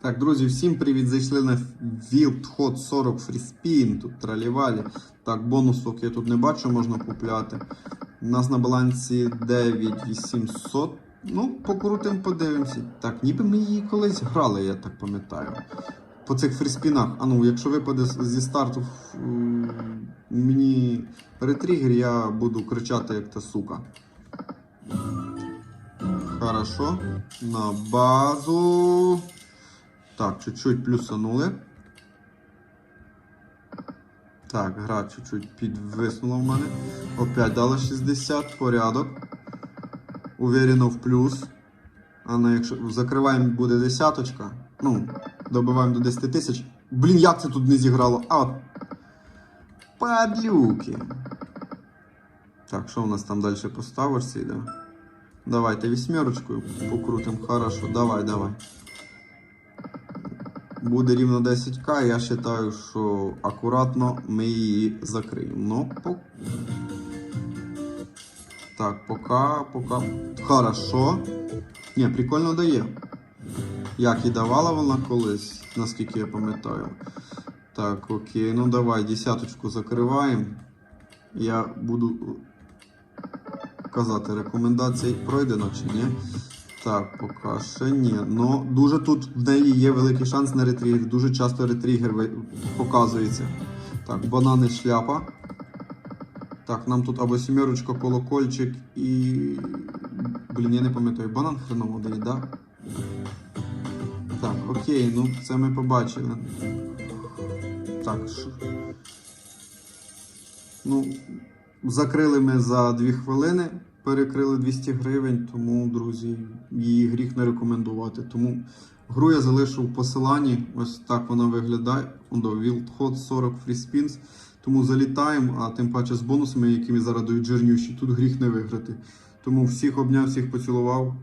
Так, друзі, всім привіт! Зайшли на Wild Hot 40 Free тут тралівалі. Так, бонусок я тут не бачу, можна купляти. У нас на балансі 9800. Ну, покрутим, подивимося. Так, ніби ми її колись грали, я так пам'ятаю. По цих фріспінах. А ну, якщо випаде зі старту мені ретригер, я буду кричати, як та сука. Хорошо. На базу. Так, чуть-чуть плюсанули. Так, гра чуть-чуть підвиснула в мене. Опять дала 60, порядок. Уверено в плюс. А ну, якщо закриваємо буде десяточка. Ну, добиваємо до 10 тисяч. Блін, як це тут не зіграло? А от. Падлюки. Так, що у нас там далі по ставочці йде? Давайте вісьмерочкою покрутим. Хорошо, давай, давай. Буде рівно 10к, я вважаю, що акуратно ми її закриємо. Ну. Так, пока, пока. Хорошо. Ні, прикольно дає. Як і давала вона колись, наскільки я пам'ятаю. Так, окей, ну давай, десяточку закриваємо. Я буду казати, рекомендації пройдено чи ні. Так, поки ще ні. Ну, дуже тут в неї є великий шанс на ретригер. Дуже часто ретригер ви- показується. Так, банани шляпа. Так, нам тут або сімерочка, колокольчик і. Блін, я не пам'ятаю, банан хреново дає, да? Так, окей, ну це ми побачили. Так. Ну, закрили ми за 2 хвилини, перекрили 200 гривень, тому, друзі, її гріх не рекомендувати. Тому гру я залишу в посиланні. Ось так вона виглядає. Wild Hot 40 Free Spins. Тому залітаємо, а тим паче з бонусами, які зараз дають жирнющі, тут гріх не виграти. Тому всіх обняв, всіх поцілував.